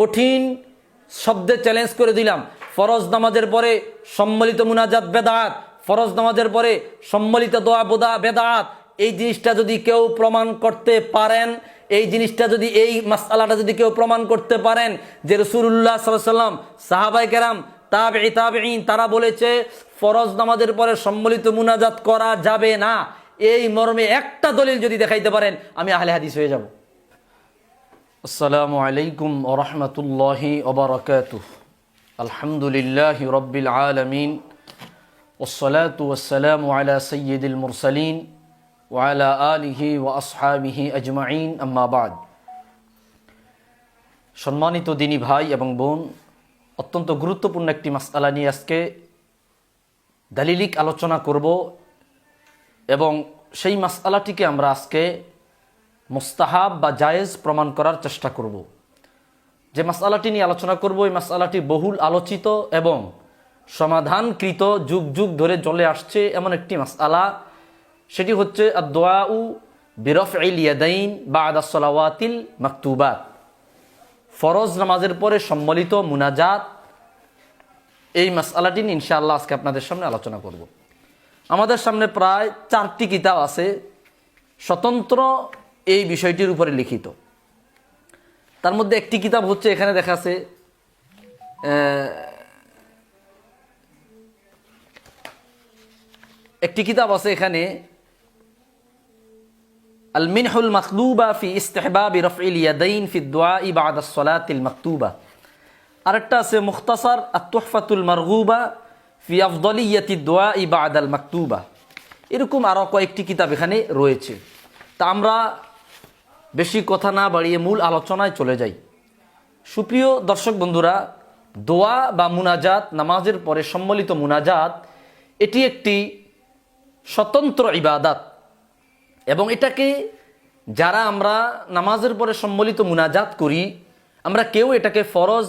কঠিন শব্দে চ্যালেঞ্জ করে দিলাম। ফরজ নামাজের পরে সম্মিলিত মুনাজাত বেদাত, ফরজ নামাজের পরে সম্মিলিত দোয়া বোদা বেদাত, এই জিনিসটা যদি কেউ প্রমাণ করতে পারেন, এই জিনিসটা যদি এই মাসালাটা যদি কেউ প্রমাণ করতে পারেন যে রসুল্লাহ সাল্লাম সাহাবাই কেরাম তাবে তাবেইন তারা বলেছে, ফরজ নামাজের পরে সম্মিলিত মুনাজাত করা যাবে না। এই মর্মে একটা দলিল যদি দেখাইতে পারেন, আমি আহলে হাদিস হয়ে যাব। আসসালামু আলাইকুম ওরহমতুল্লাহি ওবরাকাতু আলহামদুলিল্লাহ রব্বিল আলমিন والصلاة والسلام على سيد المرسلين وعلى آله وأصحابه أجمعين أما بعد সম্মানিত দিনী ভাই এবং বোন অত্যন্ত গুরুত্বপূর্ণ একটি মাসআলা নিয়ে আজকে দালিলিক আলোচনা করব এবং সেই মাসআলাটিকে আমরা আজকে মুস্তাহাব বা জায়েজ প্রমাণ করার চেষ্টা করব। যে মাসআলাটি নিয়ে আলোচনা করব, এই মাসআলাটি বহুল আলোচিত এবং সমাধানকৃত যুগ যুগ ধরে চলে আসছে এমন একটি মাসআলা। সেটি হচ্ছে দোয়াউ বিরফ ইয়াদাইন বা আদাসলাওয়াতিল মাকতুবাত। ফরজ নামাজের পরে সম্মিলিত মুনাজাত। এই মাসআলাটি নিয়ে ইনশাআল্লাহ আজকে আপনাদের সামনে আলোচনা করব। আমাদের সামনে প্রায় চারটি কিতাব আছে। স্বতন্ত্র এই বিষয়টির উপরে লিখিত। তার মধ্যে একটি কিতাব হচ্ছে, এখানে দেখা আছে একটি কিতাব আছে এখানে আল মিনহুল মাকলুবা ফি ইস্তেহবাব রফিল ইয়াদাইন ফি দোয়া ইবাদ সলাতিল মাকতুবা আরেকটা আছে, মুখতাসার আত্তফাতুল মারগুবা ফি আফদলিয়াতি দোয়া ইবাদ আল মাকতুবা এরকম আরও কয়েকটি কিতাব এখানে রয়েছে। তা আমরা বেশি কথা না বাড়িয়ে মূল আলোচনায় চলে যাই। সুপ্রিয় দর্শক বন্ধুরা, দোয়া বা মুনাজাত, নামাজের পরে সম্মিলিত মুনাজাত, এটি একটি স্বতন্ত্র ইবাদাত এবং এটাকে যারা আমরা নামাজের পরে সম্মিলিত মুনাজাত করি, আমরা কেউ এটাকে ফরজ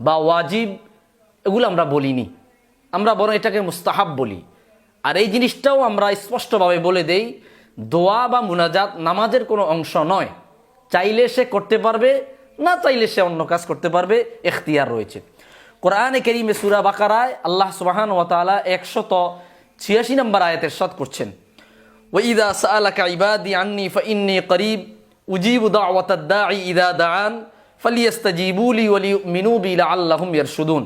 বা ওয়াজিব এগুলো আমরা বলিনি। আমরা বরং এটাকে মুস্তাহাব বলি। আর এই জিনিসটাও আমরা স্পষ্টভাবে বলে দেই, দোয়া বা মুনাজাত নামাজের কোনো অংশ নয়। চাইলে সে করতে পারবে, না চাইলে সে অন্য কাজ করতে পারবে, এখতিয়ার রয়েছে। কোরআনে কেরিমে সুরা বাকারায় আল্লাহ সুবাহান ওয়াতালা একশত ছিয়াশি নম্বর আয়াতের সাদ করছেন। ওইদা সালাকা ইবাদি আন্নি ফাইন্নি করিব, উজিব দাওয়াতাদ্দাঈ ইদা দাআন ফালিয়াস্তাজিবুলি ওয়ালি মিনুবি লাআল্লাহুম ইয়ারশুদুন।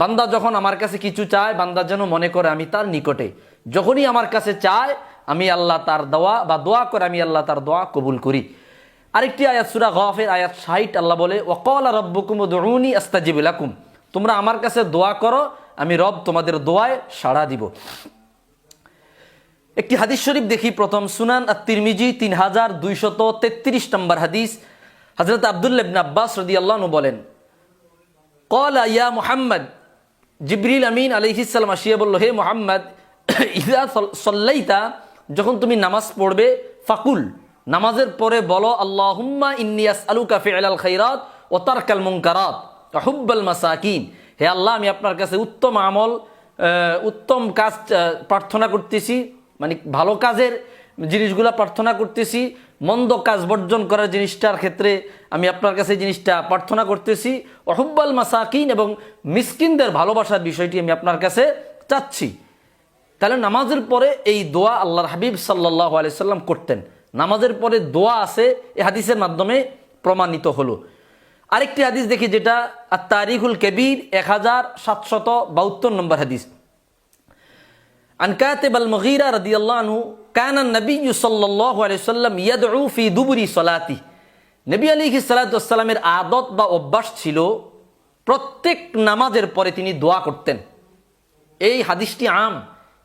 বান্দা যখন আমার কাছে কিছু চায়, বান্দা যেন মনে করে আমি তার নিকটে। যখনই আমার কাছে চায়, আমি আল্লাহ তার দোয়া বা দোয়া করে আমি আল্লাহ তার দোয়া কবুল করি। আরেকটি আয়াত, সুরা গফের, আয়াত ষাট, আল্লাহ বলে ওকল রব্বকুম দৌনি আস্তাজিবুলাকুম তোমরা আমার কাছে দোয়া করো, আমি রব তোমাদের দোয়ায় সাড়া দিব। একটি হাদিস শরীফ দেখি, প্রথম সুনান আর তিরমিজি তিন হাজার দুইশত তেত্রিশ নম্বর হাদিস। হজরত আবদুল্লাবিন আব্বাস রদি আল্লাহ বলেন, কল ইয়া মোহাম্মদ। জিবরিল আমিন আলহিসাল্লাম আসিয়া বলল, হে মোহাম্মদ, ইদা সল্লাইতা, যখন তুমি নামাজ পড়বে, ফাকুল। নামাজের পরে বলো, আল্লাহুম্মা ইন্নিয়াস আলু কাফে আল খৈরাত ও তারকাল মুঙ্কারাত হুব্বাল মাসাকিন। হে আল্লাহ, আমি আপনার কাছে উত্তম আমল উত্তম কাজ প্রার্থনা করতেছি। মানে ভালো কাজের জিনিসগুলা প্রার্থনা করতেছি। মন্দ কাজ বর্জন করার জিনিসটার ক্ষেত্রে আমি আপনার কাছে জিনিসটা প্রার্থনা করতেছি। অহুব্বাল মাসাকিন এবং মিসকিনদের ভালোবাসার বিষয়টি আমি আপনার কাছে চাচ্ছি। তাহলে নামাজের পরে এই দোয়া আল্লাহর হাবিব সাল্লাহ আলিয়াল্লাম করতেন। নামাজের পরে দোয়া আছে এই হাদিসের মাধ্যমে প্রমাণিত হলো আরেকটি হাদিস দেখি যেটা আর তারিকুল কেবির এক হাজার সাতশত বাহাত্তর নম্বর হাদিস عن كاتب المغيرة رضي الله عنه كان النبي صلى الله عليه وسلم يدعو في دبر صلاته নবী আলী সালাতামের আদত বা অভ্যাস ছিল প্রত্যেক নামাজের পরে তিনি দোয়া করতেন এই হাদিসটি আম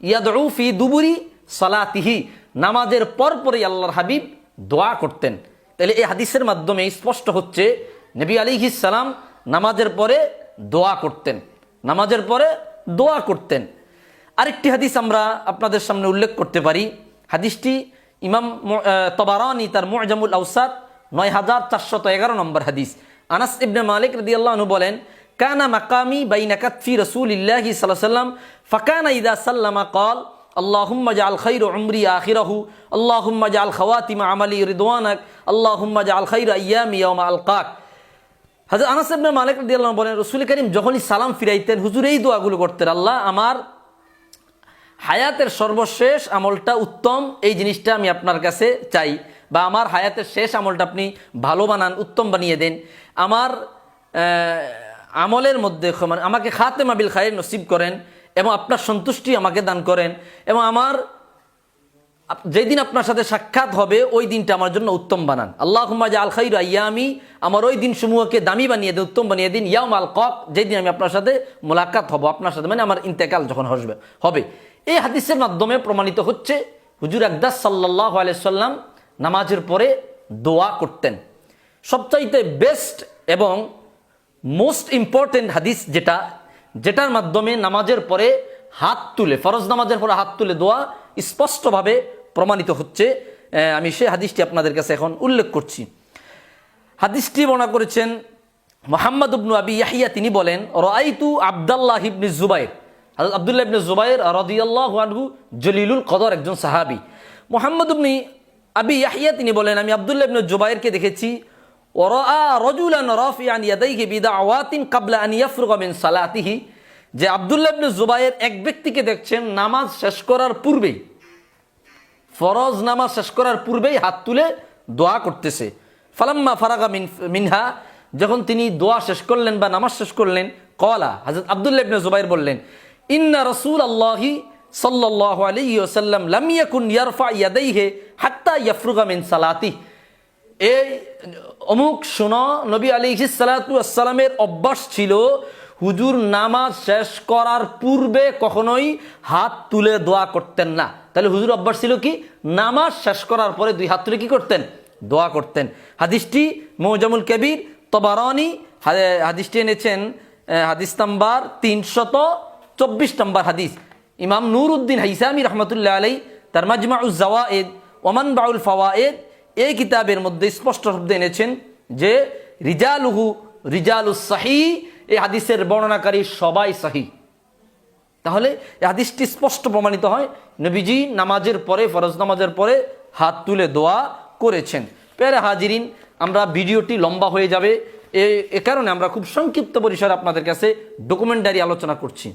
ইয়াদউ ফি দুবুরি সালাতিহি, নামাজের পর পরে আল্লাহর হাবিব দোয়া করতেন। তাহলে এই হাদিসের মাধ্যমে স্পষ্ট হচ্ছে, নবী আলী সালাম নামাজের পরে দোয়া করতেন। নামাজের পরে দোয়া করতেন। আরেকটি হাদিস আমরা আপনাদের সামনে উল্লেখ করতে পারি। হাদিসটি ইমাম তবারানি তার মোজামুল আউসাদ নয় হাজার চারশত এগারো নম্বর হাদিস। আনাস ইবনে মালিক রদি আল্লাহ বলেন, কানা মাকামি বাইনা কাতফি রসুল ইল্লাহি সাল্লাম ফাকানা ইদা সাল্লামা, কল আল্লাহুম্মা জাল খৈর উমরি আখিরাহু, আল্লাহুম্মা জাল খওয়াতিমা আমালি রিদওয়ানাক, আল্লাহুম্মা জাল খৈর ইয়ামি ইয়ামা আল কাক হাজর আনাস ইবনে মালিক রাদিয়াল্লাহু বলেন, রসুল করিম যখনই সালাম ফিরাইতেন, হুজুর এই দোয়াগুলো করতেন, আল্লাহ আমার হায়াতের সর্বশেষ আমলটা উত্তম, এই জিনিসটা আমি আপনার কাছে চাই, বা আমার হায়াতের শেষ আমলটা আপনি ভালো বানান, উত্তম বানিয়ে দেন। আমার আমলের মধ্যে মানে আমাকে খাতে মাবিল খায়ের নসিব করেন এবং আপনার সন্তুষ্টি আমাকে দান করেন এবং আমার যেদিন আপনার সাথে সাক্ষাৎ হবে, ওই দিনটা আমার জন্য উত্তম বানান। আল্লাহ যে আল খাইর ইয়ামি আমার ওই দিন সমূহকে দামি বানিয়ে দিন, উত্তম বানিয়ে দিন। ইয়াম আল কক যেদিন আমি আপনার সাথে মোলাকাত হব, আপনার সাথে মানে আমার ইন্তেকাল যখন হসবে, হবে। এই হাদিসের মাধ্যমে প্রমাণিত হচ্ছে, হুজুর আকদাস সাল্লাহ আলাইসাল্লাম নামাজের পরে দোয়া করতেন। সবচাইতে বেস্ট এবং মোস্ট ইম্পর্টেন্ট হাদিস যেটা যেটার মাধ্যমে নামাজের পরে হাত তুলে, ফরজ নামাজের পরে হাত তুলে দোয়া স্পষ্টভাবে প্রমাণিত হচ্ছে। আমি সেই হাদিসটি আপনাদের কাছে এখন উল্লেখ করছি। হাদিসটি বর্ণনা করেছেন মোহাম্মদ ইবনু আবি ইয়াহিয়া। তিনি বলেন রাইতু আবদাল্লাহ ইবনে জুবাইর। আব্দুল্লাহ ইবনে জুবাইর রাদিয়াল্লাহু আনহু জলিলুল কদর, একজন সাহাবি। মোহাম্মদ ইবনি আবি ইয়াহিয়া তিনি বলেন, আমি আব্দুল্লাহ ইবনে জুবাইরকে দেখেছি সালাতিহি। যে আব্দুল্লাহ ইবনে জুবাইর এক ব্যক্তিকে দেখছেন, নামাজ শেষ করার পূর্বেই, ফরজ নামাজ শেষ করার পূর্বেই হাত তুলে দোয়া করতেছে। ফালাম্মা ফারাগা মিন মিনহা, যখন তিনি দোয়া শেষ করলেন বা নামাজ শেষ করলেন কলা হাজরত আব্দুল্লাহ ইবনে জুবাইর বললেন, ইন্না রসুল আল্লাহি সাল্লাল্লাহু আলাইহি ওয়াসাল্লাম লাম ইয়াকুন ইয়ারফা ইয়াদাইহি হাত্তা ইয়াফরুগা মিন সালাতি এই অমুক শোনো, নবী আলী সালাতামের অভ্যাস ছিল হুজুর নামাজ শেষ করার পূর্বে কখনোই হাত তুলে দোয়া করতেন না। তাহলে হুজুর অভ্যাস ছিল কি? নামাজ শেষ করার পরে দুই হাত তুলে কি করতেন? দোয়া করতেন। হাদিসটি মৌজামুল কবির, তবারানি হাদিসটি এনেছেন হাদিস নাম্বার তিনশত চব্বিশ নম্বর হাদিস। ইমাম নুর উদ্দিন হাইসামি রহমতুল্লাহ আলাই তার মাজমা জাওয়ায়েদ, ওমান বাউল ফাওয়ায়েদ এই কিতাবের মধ্যে স্পষ্ট শব্দ এনেছেন যে, রিজালুহু রিজালুস সাহি এই হাদিসের বর্ণনাকারী সবাই সাহি। তাহলে এই হাদিসটি স্পষ্ট প্রমাণিত হয়, নবীজি নামাজের পরে, ফরজ নামাজের পরে হাত তুলে দোয়া করেছেন। পেরে হাজিরিন, আমরা ভিডিওটি লম্বা হয়ে যাবে এ কারণে আমরা খুব সংক্ষিপ্ত পরিসরে আপনাদের কাছে ডকুমেন্টারি আলোচনা করছি।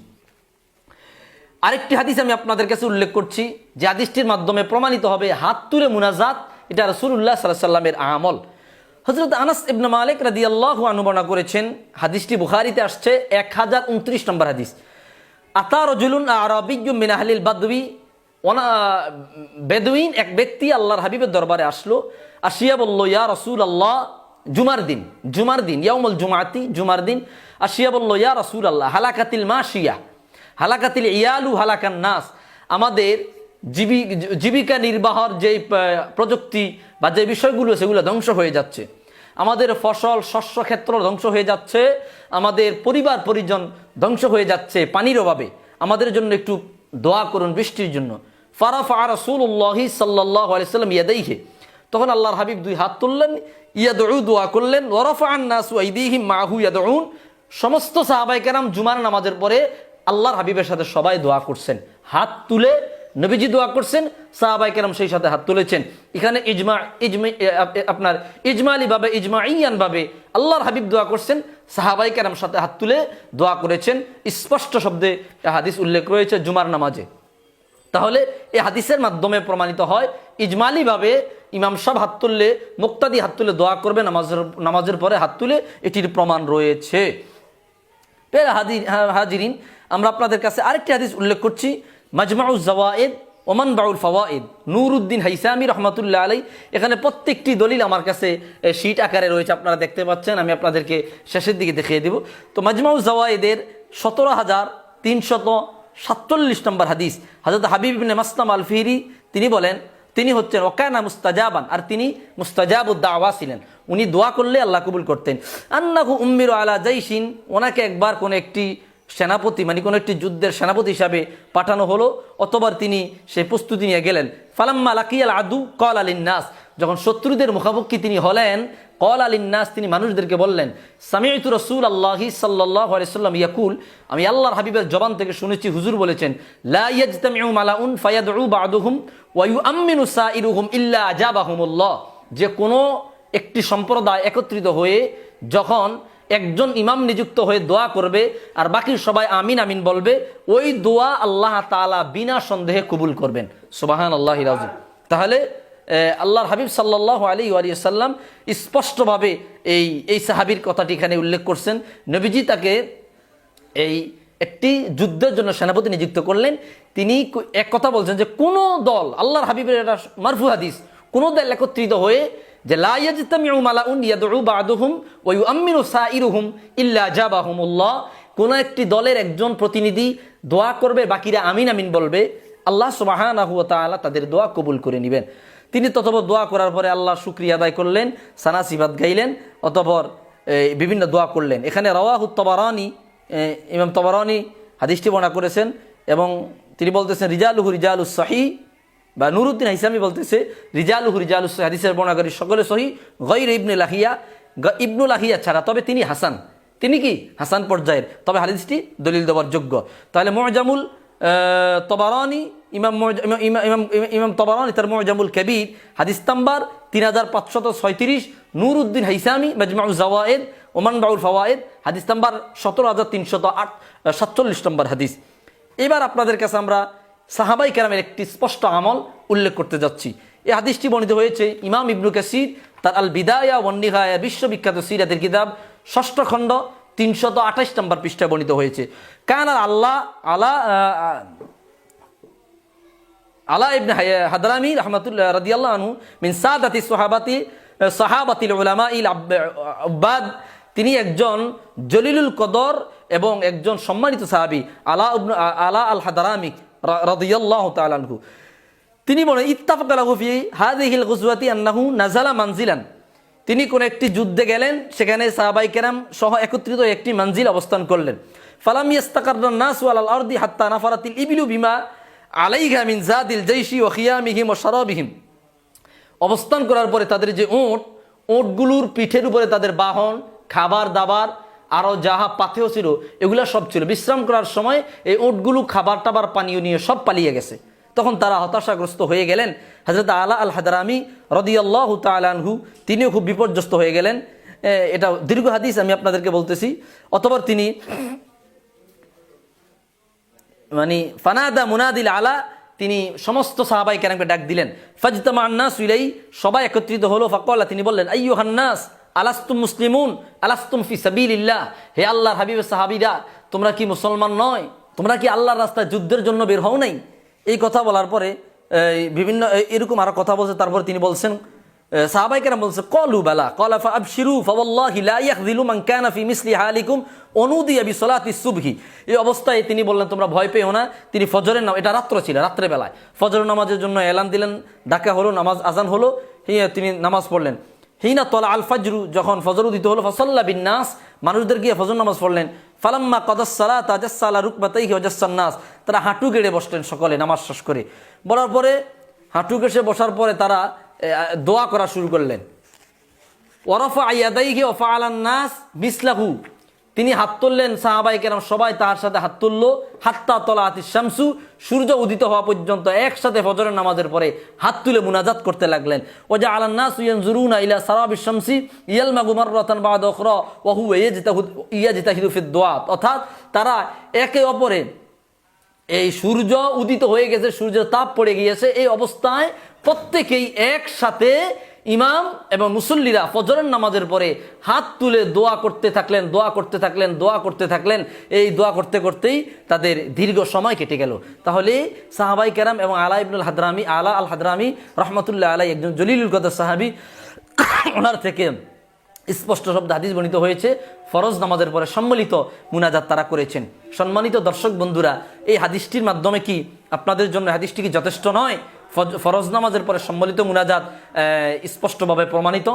আরেকটি হাদিস আমি আপনাদের কাছে উল্লেখ করছি, যে হাদিসটির মাধ্যমে প্রমাণিত হবে হাত তুলে মুনাজাত এটা রসুল্লাহ সাল্লাহ সাল্লামের আমল। হজরত আনাস ইবনে মালিক রাদি আল্লাহ অনুবর্ণনা করেছেন, হাদিসটি বুখারিতে আসছে, এক হাজার উনত্রিশ নম্বর হাদিস। আতা রজুলুন আরবিজুম মিনাহালিল বাদবি, ওনা, বেদুইন এক ব্যক্তি আল্লাহর হাবিবের দরবারে আসলো, আসিয়া বলল, ইয়া রসুল আল্লাহ জুমার দিন জুমার দিন, ইয়াউমুল জুমাতি জুমার দিন। আসিয়া বলল, ইয়া রসুল আল্লাহ হালাকাতিল মা শিয়া হালাকাতিল ইয়ালু হালাকান নাস। আমাদের জীবিকা নির্বাহর যে প্রযুক্তি বা যে বিষয়গুলো, সেগুলো ধ্বংস হয়ে যাচ্ছে। আমাদের ফসল, শস্য ক্ষেত্র ধ্বংস হয়ে যাচ্ছে, আমাদের পরিবার, পরিজন ধ্বংস হয়ে যাচ্ছে পানির অভাবে। আমাদের জন্য একটু দোয়া করুন বৃষ্টির জন্য। ফারাফা সাল্লাল্লাহু আলাইহি সাল্লাম ইয়াদাইহি। তখন আল্লাহর হাবিব দুই হাত তুললেন, ইয়াদউ দোয়া করলেন, ওয়ারাফা আন নাসু আইদিহিম মাহু ইয়াদউন। সমস্ত সাহাবাই কেরাম জুমার নামাজের পরে আল্লাহর হাবিবের সাথে সবাই দোয়া করছেন। হাত তুলে নবীজি দোয়া করছেন সাহাবাই কেরাম সেই সাথে হাত তুলেছেন। এখানে ইজমা ইজমা আপনার ইজমালি ভাবে ইজমা ইয়ান ভাবে আল্লাহর হাবিব দোয়া করছেন সাহাবাই কেরাম সাথে হাত তুলে দোয়া করেছেন। স্পষ্ট শব্দে হাদিস উল্লেখ রয়েছে জুমার নামাজে। তাহলে এই হাদিসের মাধ্যমে প্রমাণিত হয় ইজমালিভাবে ইমাম সাহেব হাত তুললে, মুক্তাদি হাত তুলে দোয়া করবে, নামাজের নামাজের পরে হাত তুলে এটির প্রমাণ রয়েছে। পেরা হাজিরিন, আমরা আপনাদের কাছে আরেকটি হাদিস উল্লেখ করছি মাজমাউজ জাওয়ায়েদ ওমান বাউল ফাওয়ায়েদ। নুরুদ্দিন হাইসামি রহমতুল্লাহ আলাই এখানে প্রত্যেকটি দলিল আমার কাছে শীট আকারে রয়েছে, আপনারা দেখতে পাচ্ছেন, আমি আপনাদেরকে শেষের দিকে দেখিয়ে দিব। তো মাজমাউজ জাওয়ায়েদের সতেরো হাজার তিনশত সাতচল্লিশ নম্বর হাদিস হাজরত হাবিব মাসলাম আল ফিরি তিনি বলেন, তিনি হচ্ছেন ওকায়না মুস্তাজাবান, আর তিনি মুস্তাজাবুদ্দাওয়া ছিলেন। উনি দোয়া করলে আল্লাহ কবুল করতেন। আন্নাহু উম্মির আলা জাইসিন ওনাকে একবার কোনো একটি সেনাপতি মানে কোনো একটি যুদ্ধের সেনাপতি হিসাবে পাঠানো হলো, অতবার তিনি সেই প্রস্তুতি নিয়ে গেলেন। ফালাম্মা লাকিয়াল আদু কল নাস যখন শত্রুদের মুখাপক্ষি তিনি হলেন কল নাস তিনি মানুষদেরকে বললেন সামিয়তু রসুল আল্লাহি সাল্লাহ আলাইসাল্লাম ইয়াকুল, আমি আল্লাহর হাবিবের জবান থেকে শুনেছি হুজুর বলেছেন, লা ইয়াজতামিউ মালাউন ফায়াদউ বাদুহুম ওয়া ইউআম্মিনু সাইরুহুম ইল্লা আজাবাহুমুল্লাহ। যে কোনো একটি সম্প্রদায় একত্রিত হয়ে যখন একজন ইমাম নিযুক্ত হয়ে দোয়া করবে আর বাকি সবাই আমিন আমিন বলবে, ওই দোয়া আল্লাহ তাআলা বিনা সন্দেহে কবুল করবেন। সুবাহান আল্লাহ রাজিম। তাহলে আল্লাহর হাবিব সাল্লাহ আলী সাল্লাম স্পষ্টভাবে এই এই সাহাবির কথাটি এখানে উল্লেখ করছেন। নবীজি তাকে এই একটি যুদ্ধের জন্য সেনাপতি নিযুক্ত করলেন। তিনি এক কথা বলছেন যে কোন দল, আল্লাহর হাবিবের এটা মারফু হাদিস, কোন দল একত্রিত হয়ে যে সাইরুহুম ইল্লা কোন একটি দলের একজন প্রতিনিধি দোয়া করবে, বাকিরা আমিন আমিন বলবে। আল্লাহ তাআলা তাদের দোয়া কবুল করে নেবেন। তিনি ততপর দোয়া করার পরে আল্লাহ শুক্রিয়া আদায় করলেন সানা সিবাত গাইলেন, অতপর বিভিন্ন দোয়া করলেন। এখানে রওয়াহু তবারানি ইমাম তবরানি হাদিসটি বর্ণনা করেছেন এবং তিনি বলতেছেন, রিজালুহু রিজালু সহি বা নুরুদ্দিন হিসামি বলতেছে রিজালু সহি হাদিসের বর্ণাকারী সকলে সহি গৈর ইবনে লাহিয়া ইবনু লাহিয়া ছাড়া, তবে তিনি হাসান। তিনি কি? হাসান পর্যায়ের। তবে হাদিসটি দলিল দেওয়ার যোগ্য। তাহলে মজামুল তবারানি, ইমাম ইমাম- ইমাম তবারানি, তার মজামুল কবির, হাদিস নাম্বার তিন হাজার পাঁচশত ছয়ত্রিশ, নুরুদ্দিন হাইসামি, মজমাউ জাওয়ায়েদ, ওমান বাউল ফওয়ায়েদ, হাদিস নাম্বার সতেরো হাজার তিনশত আট সাতচল্লিশ নম্বর হাদিস। এবার আপনাদের কাছে আমরা সাহাবাই কেরামের একটি স্পষ্ট আমল উল্লেখ করতে যাচ্ছি। এই হাদিসটি বর্ণিত হয়েছে, ইমাম ইবনু কাসির, তার আল বিদায়া ওয়ান্নিহায়া বিশ্ববিখ্যাত সিরাতের কিতাব, ষষ্ঠ খণ্ড, তিনশত আঠাশ নম্বর পৃষ্ঠায় বর্ণিত হয়েছে। কারণ আল্লাহ আলা আলা ইবনে হাদরামি রহমতুল্লাহ রাদিয়াল্লাহু আনহু মিন সাদাতি সাহাবাতি সাহাবাতিল উলামা ইল আব্বাদ, তিনি একজন জলিলুল কদর এবং একজন সম্মানিত সাহাবি, আলা আলা আল হাদারামি রাদিয়াল্লাহু তিনি বলেন, ইত্তাফাক মানজিলান। তিনি কোন একটি যুদ্ধে গেলেন, সেখানে সাহাবাই কেরাম সহ একত্রিত একটি মঞ্জিল অবস্থান করলেন। ফালাম হাত্তা শারাবিহিম। অবস্থান করার পরে তাদের যে ওঁট ওঁটগুলোর পিঠের উপরে তাদের বাহন, খাবার দাবার আরও যাহা পাথেও ছিল, এগুলা সব ছিল। বিশ্রাম করার সময় এই ওঁটগুলো খাবার টাবার পানীয় নিয়ে সব পালিয়ে গেছে। তখন তারা হতাশাগ্রস্ত হয়ে গেলেন। হজরত আলা আল হাদারামি রদিয়াল্লাহ তালানহু তিনিও খুব বিপর্যস্ত হয়ে গেলেন। এটা দীর্ঘ হাদিস আমি আপনাদেরকে বলতেছি। অতপর তিনি মানে ফানাদা মুনাদিল আলা, তিনি সমস্ত সাহাবাই কেরামকে ডাক দিলেন। ফাজতামা আন্নাস ইলাই সবাই একত্রিত হলো। ফাকলা, তিনি বললেন আইয়ু হান্নাস আলাস্তুম মুসলিমুন, আলাস্তুম ফি সাবিলিল্লাহ। হে আল্লাহর হাবিব সাহাবীরা, তোমরা কি মুসলমান নয়? তোমরা কি আল্লাহর রাস্তায় যুদ্ধের জন্য বের হও নাই? এই কথা বলার পরে বিভিন্ন এরকম আরও কথা বলছে, তারপর তিনি বলছেন সাহাবাই বলছে, কলু বেলা, কলা ফা আবশিরু, ফাওয়াল্লাহি লা ইয়াখযিলু মান কানা ফি মিসলি হালিকুম অনুদিয়া বি সলাতি সুবহি। এই অবস্থায় তিনি বললেন, তোমরা ভয় পেও না। তিনি ফজরের নাম, এটা রাত্র ছিল রাত্রে বেলায় ফজর নামাজের জন্য এলান দিলেন, ডাকা হলো, নামাজ আজান হলো তিনি নামাজ পড়লেন। হিনা তলা আল ফাজরু, যখন ফজর উদিত হলো, ফসল্লা বিন্নাস, মানুষদের গিয়ে ফজর নামাজ পড়লেন। ফালাম্মা কদাসালা তাজাসালা রুকবাতাইহি হজাসান্নাস তারা হাঁটু গেড়ে বসলেন সকলে নামাজ শেষ করে। বলার পরে হাঁটু গেসে বসার পরে তারা দোয়া করা শুরু করলেন। ওরফা আয়াদাইহি ওফা আলান্নাস মিসলাহু তিনি হাত তুললেন সাহাবাই কেরাম সবাই তার সাথে হাত তুললো। হাত্তা তলা আতি শামসু, সূর্য উদিত হওয়া পর্যন্ত একসাথে ফজরের নামাজের পরে হাত তুলে মুনাজাত করতে লাগলেন। ও যে আলান নাস ইয়ানজুরুনা ইলা সারাবি শামসি, ইয়ালমাগু মাররাতান বাদ উখরা, ওয়া হুয়া ইয়াজতাহু ইয়াজতাহিদু ফিদ দুআ অর্থাৎ তারা একে অপরে এই সূর্য উদিত হয়ে গেছে, সূর্যের তাপ পড়ে গিয়েছে, এই অবস্থায় প্রত্যেকেই একসাথে ইমাম এবং মুসল্লিরা ফজরের নামাজের পরে হাত তুলে দোয়া করতে থাকলেন, দোয়া করতে থাকলেন, দোয়া করতে থাকলেন। এই দোয়া করতে করতেই তাদের দীর্ঘ সময় কেটে গেল। তাহলে সাহাবাই কেরাম এবং আলা ইবনুল হাদরামি, আলা আল হাদরামি রহমতুল্লাহ আলাই, একজন জলিলুল কদর সাহাবি ওনার থেকে স্পষ্ট শব্দ হাদিস বর্ণিত হয়েছে। ফরজ নামাজের পরে সম্মিলিত মুনাজাত তারা করেছেন। সম্মানিত দর্শক বন্ধুরা, এই হাদিসটির মাধ্যমে কি আপনাদের জন্য হাদিসটি কি যথেষ্ট নয়? ফরজ নামাজের পরে সম্মিলিত মুনাজাত স্পষ্টভাবে প্রমাণিত।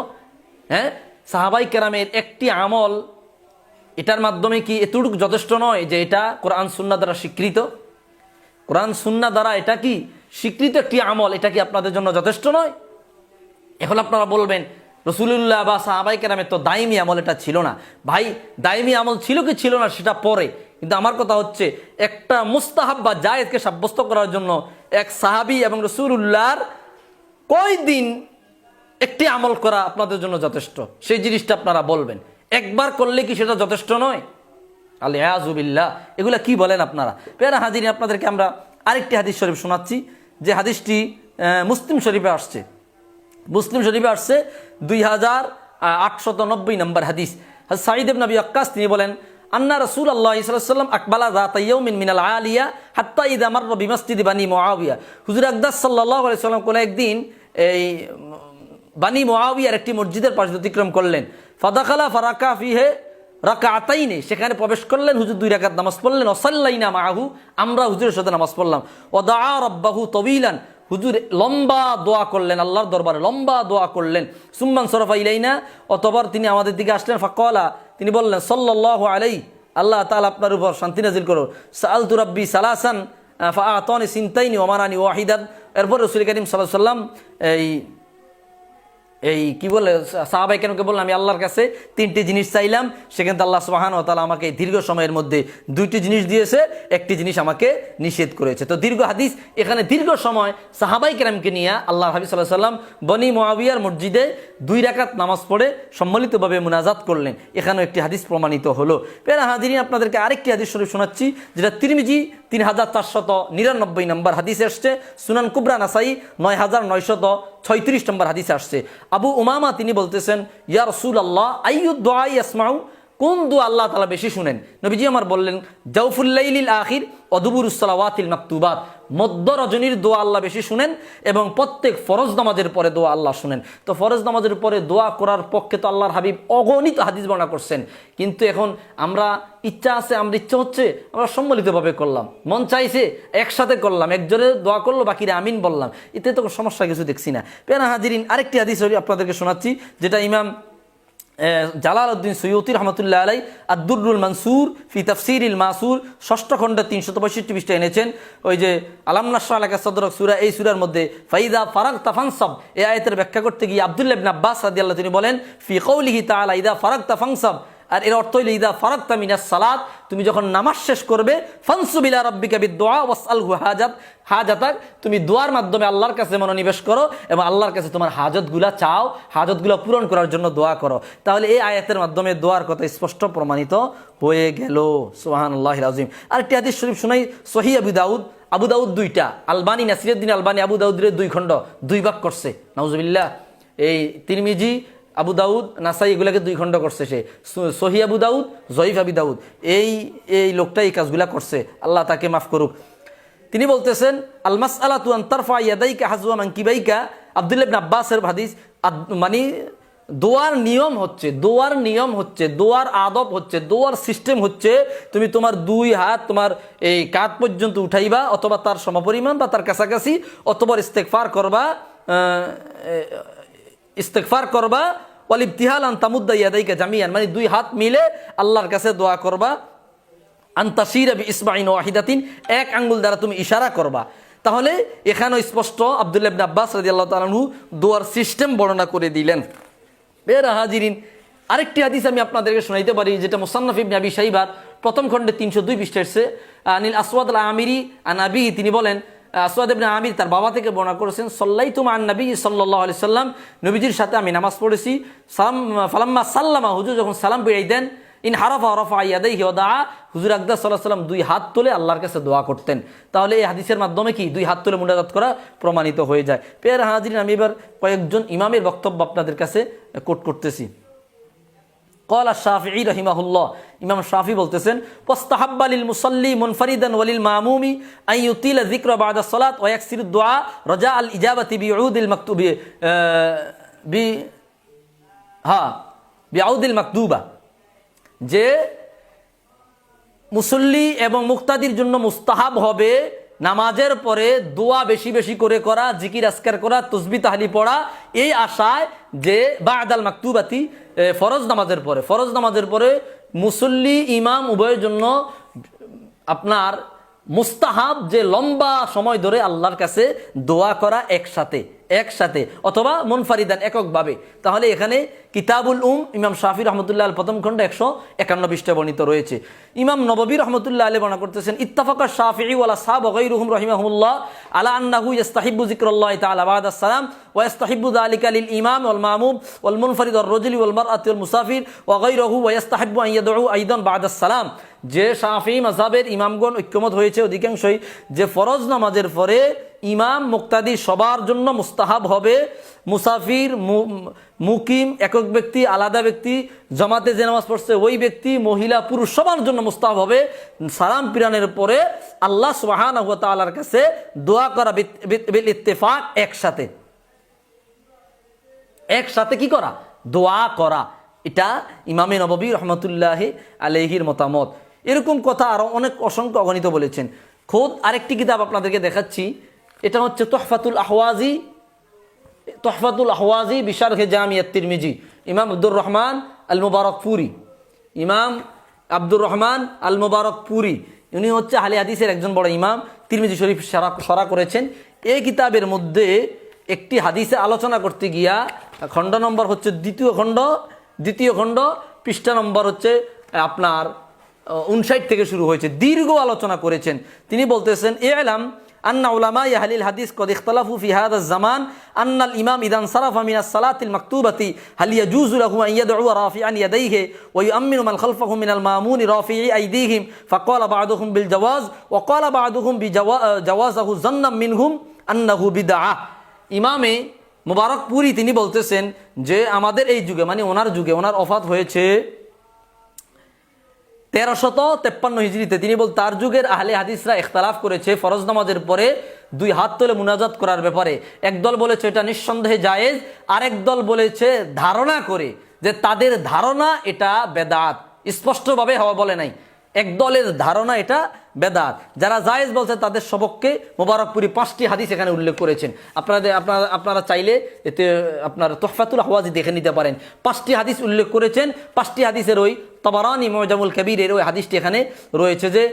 হ্যাঁ সাহাবাই কেরামের একটি আমল, এটার মাধ্যমে কি এতটুকু যথেষ্ট নয় যে এটা কোরআন সুন্না দ্বারা স্বীকৃত? কোরআন সুন্না দ্বারা এটা কি স্বীকৃত একটি আমল, এটা কি আপনাদের জন্য যথেষ্ট নয়? এখন আপনারা বলবেন, রসুলুল্লাহ বা সাহাবাই কেরামের তো দায়মি আমল এটা ছিল না। ভাই, দায়মি আমল ছিল কি ছিল না সেটা পরে। কিন্তু আমার কথা হচ্ছে, একটা মুস্তাহাব বা জায়েদকে সাব্যস্ত করার জন্য এক সাহাবি এবং রসুলুল্লাহর কয় দিন একটি আমল করা আপনাদের জন্য যথেষ্ট? সেই জিনিসটা আপনারা বলবেন। একবার করলে কি সেটা যথেষ্ট নয়? আলিয়াজুবিল্লাহ এগুলা কি বলেন আপনারা? পেয়ারা হাজিরি আপনাদেরকে আমরা আরেকটি হাদিস শরীফ শোনাচ্ছি, যে হাদিসটি মুসলিম শরীফে আসছে। মুসলিম শরীফে আসছে দুই হাজার আটশত নব্বই নম্বর হাদিস। সাইদেব নবী আক্কাস তিনি বলেন আন্না রসুল আল্লাহ ইসলাম আকবালা জাতাইয়মিন মিনাল আলিয়া হাত্তা ঈদ আমার রবি মসজিদ বানি মোয়াবিয়া হুজুর আকদাস সাল্লাহ সাল্লাম কোনো একদিন এই বানি মোয়াবিয়ার একটি মসজিদের পাশ অতিক্রম করলেন। ফাদাখালা ফারাকা ফিহে রাকা আতাইনে সেখানে প্রবেশ করলেন, হুজুর দুই রাকাত নামাজ পড়লেন। অসাল্লাইনা মাহু আমরা হুজুরের সাথে নামাজ পড়লাম। ও দা রব্বাহু তবিলান, হুজুর লম্বা দোয়া করলেন, আল্লাহর দরবারে লম্বা দোয়া করলেন। সুম্মান সরফা ইলাইনা, অতবার তিনি আমাদের দিকে আসলেন, ফাকলা তিনি বললেন সল্লাহ আলাই আল্লাহ তালা আপনার উপর শান্তি নাজিল করো সাল তুরাব্বি সালাসান ফাআতনি সিনতাইনি ওমানানি ওয়াহিদান। এরপর রসুল করিম সাল্লাহ সাল্লাম এই এই কি বলে, সাহাবাই কেনকে বললাম, আমি আল্লাহর কাছে তিনটি জিনিস চাইলাম। সেখানে আল্লাহ সোহান ও তালা আমাকে দীর্ঘ সময়ের মধ্যে দুইটি জিনিস দিয়েছে। একটি জিনিস আমাকে নিষেধ করেছে। তো দীর্ঘ হাদিস, এখানে দীর্ঘ সময় সাহাবাই কেরামকে নিয়ে আল্লাহ হাবিব সাল্লাহ সাল্লাম বনি মোয়াবিয়ার মসজিদে দুই রাকাত নামাজ পড়ে সম্মিলিতভাবে মুনাজাত করলেন। এখানেও একটি হাদিস প্রমাণিত হলো। পেরা হাজিরিন, আপনাদেরকে আরেকটি হাদিস শরীফ শোনাচ্ছি, যেটা তিরমিজি তিন হাজার চারশত নিরানব্বই নম্বর হাদিস আসছে সুনান কুবরা নাসাই নয় হাজার নয়শত ছয়ত্রিশ নম্বর হাদিসে আসছে। আবু উমামা তিনি বলতেছেন ইয়া রসুল আল্লাহ আইয়ুদ্দোয়াই আসমাউ কোন দু আল্লাহ তালা বেশি শুনেন? নবীজি আমার বললেন জাউফুল্লাইলিল আখির অদুবুরুসালাওয়াতিল মাকতুবাত। মধ্য রজনীর দোয়া আল্লাহ বেশি শুনেন এবং প্রত্যেক ফরজ নামাজের পরে দোয়া আল্লাহ শুনেন। তো ফরজ নামাজের পরে দোয়া করার পক্ষে তো আল্লাহর হাবিব অগণিত হাদিস বর্ণনা করছেন। কিন্তু এখন আমরা ইচ্ছা আছে আমরা ইচ্ছা হচ্ছে, আমরা সম্মিলিতভাবে করলাম। মন চাইছে, একসাথে করলাম একজনে দোয়া করল, বাকিরা আমিন বললাম। এতে তো সমস্যা কিছু দেখছি না। পেনা হাজিরিন, আরেকটি হাদিস আপনাদেরকে শোনাচ্ছি, যেটা ইমাম জালাল উদ্দিন সৈয়দি রহমতুল্লাহ আলাই আব্দুরুল মানসুর ফি তফসির ইল মাসুর ষষ্ঠ খণ্ডে তিনশত পঁয়ষট্টি পৃষ্ঠা এনেছেন। ওই যে আলাম নাসা আলাকা সদরক সুরা, এই সুরার মধ্যে ফাইদা ফারাক তাফানসব এ আয়তের ব্যাখ্যা করতে গিয়ে আবদুল্লাবিন আব্বাস আব্বাস আল্লাহ তিনি বলেন, ফি কৌলিহি তালা ইদা ফারাক তাফানসব আর এর অর্থ হইল, ইদা ফারাক তামিনাস সালাত তুমি যখন নামাজ শেষ করবে ফানসুবিলা রব্বিকা বিদোয়া ওয়াসআলহু হাজাত হাজাতাক, তুমি দোয়ার মাধ্যমে আল্লাহর কাছে মনোনিবেশ করো এবং আল্লাহর কাছে তোমার হাজতগুলা চাও, হাজতগুলা পূরণ করার জন্য দোয়া করো। তাহলে এই আয়াতের মাধ্যমে দোয়ার কথা স্পষ্ট প্রমাণিত হয়ে গেল। সোহান আল্লাহ আজিম আর একটি হাদিস শরীফ শুনাই সহি আবু দাউদ আবু দাউদ দুইটা, আলবানি, নাসিরুদ্দিন আলবানি, আবু দাউদের দুই খণ্ড, দুই ভাগ করছে। নাউজুবিল্লাহ। এই তিরমিজি আবু দাউদ, নাসাই এগুলাকে দুই খণ্ড করছে সে। সহি আবু দাউদ, জয়ীফ আবি দাউদ। এই এই লোকটা এই কাজগুলা করছে। আল্লাহ তাকে মাফ করুক। তিনি বলতেছেন আলমাস আলা তু আন্তারফা ইয়াদাইকা হাজুয়া মাঙ্কিবাইকা আবদুল্লাহ ইবনে আব্বাসের আদ- মানে দোয়ার নিয়ম হচ্ছে, দোয়ার নিয়ম হচ্ছে, দোয়ার আদব হচ্ছে, দোয়ার সিস্টেম হচ্ছে, তুমি তোমার দুই হাত, তোমার এই কাত পর্যন্ত উঠাইবা, অথবা তার সমপরিমাণ বা তার কাছাকাছি, অথবা ইস্তেকফার করবা ইস্তেকফার করবা ওয়ালিব তিহাল আন তামুদ্দা ইয়াদাইকা জামিয়ান মানে দুই হাত মিলে আল্লাহর কাছে দোয়া করবা। আন্তাসির ইসমাইন ওয়াহিদাতিন, এক আঙ্গুল দ্বারা তুমি ইশারা করবা। তাহলে এখানেও স্পষ্ট আবদুল্লাহ ইবনে আব্বাস রাদিয়াল্লাহু তাআলাহু দোয়ার সিস্টেম বর্ণনা করে দিলেন। বের হাজিরিন, আরেকটি হাদিস আমি আপনাদেরকে শোনাইতে পারি, যেটা মুসান্নাফ ইবনে আবি শাইবার প্রথম খণ্ডে তিনশো দুই পৃষ্ঠে আনিল আসওয়াদ আল আমিরি আন আবি তিনি বলেন আসওয়াদ ইবনে আমির তার বাবা থেকে বর্ণনা করেছেন সল্লাই তুমা নবী সাল্লাল্লাহু আলাইহি সাল্লাম, নবীজির সাথে আমি নামাজ পড়েছি। সালাম, ফালাম্মা সাল্লামা, হুজুর যখন সালাম পেড়াই দেন, ইন হারাফা রফা ইয়াদাইহি ওয়া দা হুজুর আকদাস সাল্লাহ সাল্লাম দুই হাত তুলে আল্লাহর কাছে দোয়া করতেন। তাহলে এই হাদিসের মাধ্যমে কি দুই হাত তুলে মুনাজাত করা প্রমাণিত হয়ে যায়? পেয়ার হাজিরিন, আমি এবার কয়েকজন ইমামের বক্তব্য আপনাদের কাছে কোট করতেছি। কলা শাহি রহিমাহুল্লাহ ইমাম শাফি বলতেছেন পোস্তাহাব্বালিল মুসল্লি মুনফরিদান ওয়ালিল মামুমি আইউতিল জিক্র বাদা সলাত ওয়াক সিরুদ্দোয়া রজা আল ইজাবতি বিউদিল মকতুবি বি, হা বিআউদিল মকদুবা যে মুসল্লি এবং মুক্তাদির জন্য মুস্তাহাব হবে নামাজের পরে দোয়া বেশি বেশি করে করা, জিকির আসকার করা, তসবি, তাহালি পড়া, এই আশায় যে বা আদাল মাকতুবাতি ফরজ নামাজের পরে, ফরজ নামাজের পরে মুসল্লি, ইমাম উভয়ের জন্য আপনার মুস্তাহাব যে লম্বা সময় ধরে আল্লাহর কাছে দোয়া করা একসাথে একসাথে, অথবা মুনফারিদান এককভাবে। তাহলে এখানে কিতাবুল উম, ইমাম শাফি রহমতুল্লাহ আল প্রথম খণ্ড একশো একান্ন পৃষ্ঠা বর্ণিত রয়েছে। ইমাম নববী রহমতুল্লাহ আলী বর্ণনা করতেছেন, ইত্তাফাকা শাফি ওয়ালা সাহ বগৈরুহম রহিমাহুল্লাহ আলা আন্নাহু ইস্তাহিবু জিক্রুল্লাহ তাআলা বাদ আসসালাম ওয়া ইস্তাহিবু যালিকা লিল ইমাম ওয়াল মামুম ওয়াল মুনফারিদ ওয়াল রাজুলি ওয়াল মারআতি ওয়াল মুসাফির ওয়া গায়রুহু ওয়া ইস্তাহিবু আন ইয়াদউ বাদ আসসালাম। যে শাফি মাযহাবের ইমামগণ ঐক্যমত হয়েছে অধিকাংশই, যে ফরজ নামাজের পরে ইমাম মুক্তাদি সবার জন্য মুস্তাহাব হবে। মুসাফির মুকিম, একক ব্যক্তি, আলাদা ব্যক্তি, জমাতে যে নামাজ পড়ছে ওই ব্যক্তি, মহিলা, পুরুষ সবার জন্য মুস্তাহাব হবে। সালাম পিরানের পরে আল্লাহ সুবাহান তালার কাছে দোয়া করা ইত্তেফাক একসাথে। একসাথে কি করা? দোয়া করা। এটা ইমামে নববী রহমতুল্লাহ আলহির মতামত। এরকম কথা আরও অনেক অসংখ্য অগণিত বলেছেন। খোদ আরেকটি কিতাব আপনাদেরকে দেখাচ্ছি। এটা হচ্ছে তোহফাতুল আহওয়াজি। তোহফাতুল আহওয়াজি বিশার হে জামিয়াত তিরমিজি। ইমাম আব্দুর রহমান আল মুবারকপুরি ইমাম আব্দুর রহমান আল মুবারকপুরি উনি হচ্ছে হালি হাদিসের একজন বড় ইমাম। তিরমিজি শরীফ সারা সরা করেছেন। এই কিতাবের মধ্যে একটি হাদিসে আলোচনা করতে গিয়া খণ্ড নম্বর হচ্ছে দ্বিতীয় খণ্ড। দ্বিতীয় খণ্ড পৃষ্ঠা নম্বর হচ্ছে আপনার উনষাট থেকে শুরু হয়েছে, দীর্ঘ আলোচনা করেছেন। তিনি বলতেছেন এ আলাম আন্না উলামা ইয়াহলিল হাদিস কদ ইখতলাফু ফি হাদা জামান, আন্নাল ইমাম ইদান সারাফ আমিনা সালাতিল মাকতুবাতি, হাল ইয়াজুজু লাহু আন ইয়াদউ রাফিআন ইয়াদাইহি, ওয়া ইউআম্মিনু মান খালফাহু মিনাল মামুন রাফি আইদিহিম, ফাকালা বা'দুহুম বিল জাওয়াজ, ওয়া ক্বালা বা'দুহুম বি জাওয়াজাহু মিন মিনহুম আন্নাহু বিদআহ। ইমামে মুবারকপুরি তিনি বলতেছেন যে, আমাদের এই যুগে মানে ওনার যুগে, ওনার অফাত হয়েছে তেরোশত তেপ্পান্ন হিজড়িতে তিনি বল তার যুগের আহলে হাদিসরা ইখতালাফ করেছে, ফরজ নামাজের পরে দুই হাত তুলে মুনাজাত করার ব্যাপারে। একদল বলেছে এটা নিঃসন্দেহে জায়েজ, আরেক দল বলেছে ধারণা করে যে তাদের ধারণা এটা বেদাত। স্পষ্টভাবে হওয়া বলে নাই। এক দলের ধারণা এটা বেদাত। যারা জায়েজ বলছে তাদের সবককে মোবারকপুরি পাঁচটি হাদিস এখানে উল্লেখ করেছেন। আপনাদের আপনারা আপনারা চাইলে এতে আপনার তোহফাতুল আহওয়াজি দেখে নিতে পারেন। পাঁচটি হাদিস উল্লেখ করেছেন। পাঁচটি হাদিসের ওই তবারানি, মজামুল কবিরের ওই হাদিসটি এখানে রয়েছে যে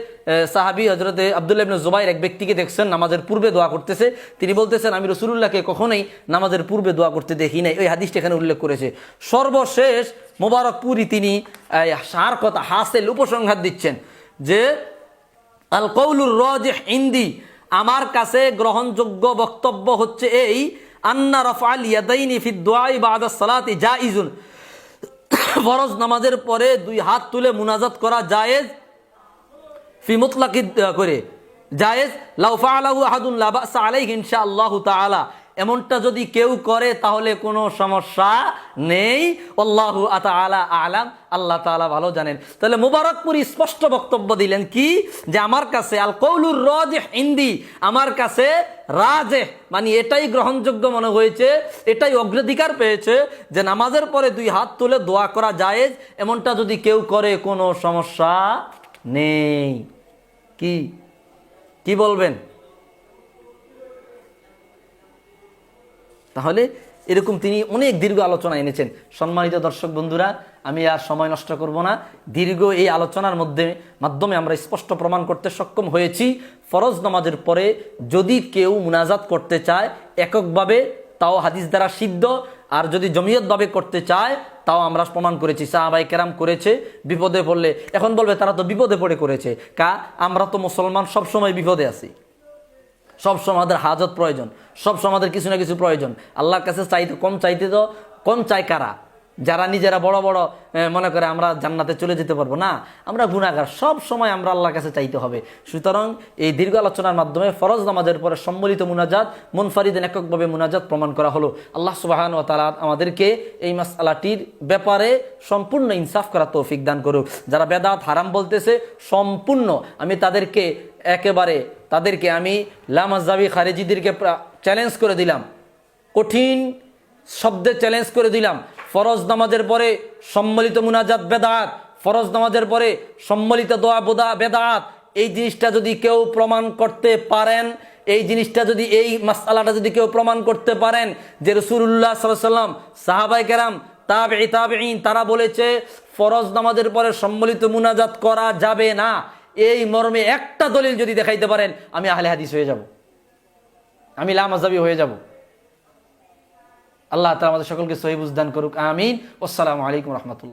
সাহাবি হজরতে আবদুল্লাহ ইবনে জুবাইর এক ব্যক্তিকে দেখছেন, নামাজের পূর্বে দোয়া করতেছে। তিনি বলতেছেন, আমি রসুল্লাহকে কখনোই নামাজের পূর্বে দোয়া করতে দেখি নাই। ওই হাদিসটি এখানে উল্লেখ করেছে। সর্বশেষ মোবারকপুরি তিনি সার কথা হাসেল উপসংহার দিচ্ছেন যে আল কৌলুর রজ হিন্দি আমার কাছে গ্রহণযোগ্য বক্তব্য হচ্ছে এই, আন্না রফাল ইয়াদাইনি ফি দোয়াই বাদা সালাতি জাইজুন। ফরজ নামাজের পরে দুই হাত তুলে মুনাজাত করা জায়েজ ফি মুতলাকি করে। জায়েজ লাউফা আলাহু আহাদুল্লাহ আলাই ইনশা আল্লাহ তালা এমনটা যদি কেউ করে, তাহলে কোনো সমস্যা নেই। আল্লাহু তাআলা আলাম, আল্লাহ তাআলা ভালো জানেন। তাহলে মুবারকপুরি স্পষ্ট বক্তব্য দিলেন কি? যে আমার কাছে আল কৌলুর রাজিহ হিন্দি আমার কাছে রাজে মানে এটাই গ্রহণযোগ্য মনে হয়েছে, এটাই অগ্রাধিকার পেয়েছে যে নামাজের পরে দুই হাত তুলে দোয়া করা জায়েজ, এমনটা যদি কেউ করে, কোনো সমস্যা নেই। কি? কি বলবেন? তাহলে এরকম তিনি অনেক দীর্ঘ আলোচনা এনেছেন। সম্মানিত দর্শক বন্ধুরা, আমি আর সময় নষ্ট করব না। দীর্ঘ এই আলোচনার মধ্যে মাধ্যমে আমরা স্পষ্ট প্রমাণ করতে সক্ষম হয়েছি। ফরজ নামাজের পরে যদি কেউ মুনাজাত করতে চায়, এককভাবে তাও হাদিস দ্বারা সিদ্ধ। আর যদি জমিয়তভাবে করতে চায়, তাও আমরা প্রমাণ করেছি। সাহাবাই কেরাম করেছে, বিপদে পড়লে। এখন বলবে, তারা তো বিপদে পড়ে করেছে। কা, আমরা তো মুসলমান সবসময় বিপদে আছি। সবসময় আমাদের হাজত প্রয়োজন সবসময় আমাদের কিছু না কিছু প্রয়োজন। আল্লাহর কাছে চাইতে, কম চাইতে তো, কম চাই কারা? যারা নিজেরা বড় বড় মনে করে আমরা জান্নাতে চলে যেতে পারব না, আমরা গুণাগার সব সময় আমরা আল্লাহর কাছে চাইতে হবে। সুতরাং এই দীর্ঘ আলোচনার মাধ্যমে ফরজ নামাজের পরে সম্মিলিত মুনাজাত মুনফারিদেন এককভাবে মুনাজাত প্রমাণ করা হলো। আল্লাহ সুবাহান ও তালা আমাদেরকে এই মাসালাটির ব্যাপারে সম্পূর্ণ ইনসাফ করা তৌফিক দান করুক। যারা বেদাত হারাম বলতেছে, সম্পূর্ণ। আমি তাদেরকে একেবারে তাদেরকে আমি লামাজাবি খারেজিদেরকে চ্যালেঞ্জ করে দিলাম। কঠিন শব্দে চ্যালেঞ্জ করে দিলাম। ফরজ নামাজের পরে সম্মিলিত মুনাজাত বেদাত, ফরজ নামাজের পরে সম্মিলিত দোয়া বোদা বেদাত, এই জিনিসটা যদি কেউ প্রমাণ করতে পারেন, এই জিনিসটা যদি, এই মাসালাটা যদি কেউ প্রমাণ করতে পারেন যে রসুল্লাহ সাল্লাম সাহাবাই কেরাম তাবে তাবেইন তারা বলেছে, ফরজ নামাজের পরে সম্মিলিত মুনাজাত করা যাবে না। এই মর্মে একটা দলিল যদি দেখাইতে পারেন, আমি আহলে হাদিস হয়ে যাব। আমি লামাজাবি হয়ে যাব। আল্লাহ তালা আমাদের সকলকে সহিবুজ দান করুক। আমিন। আসসালামু আলাইকুম রহমতুল্লাহ।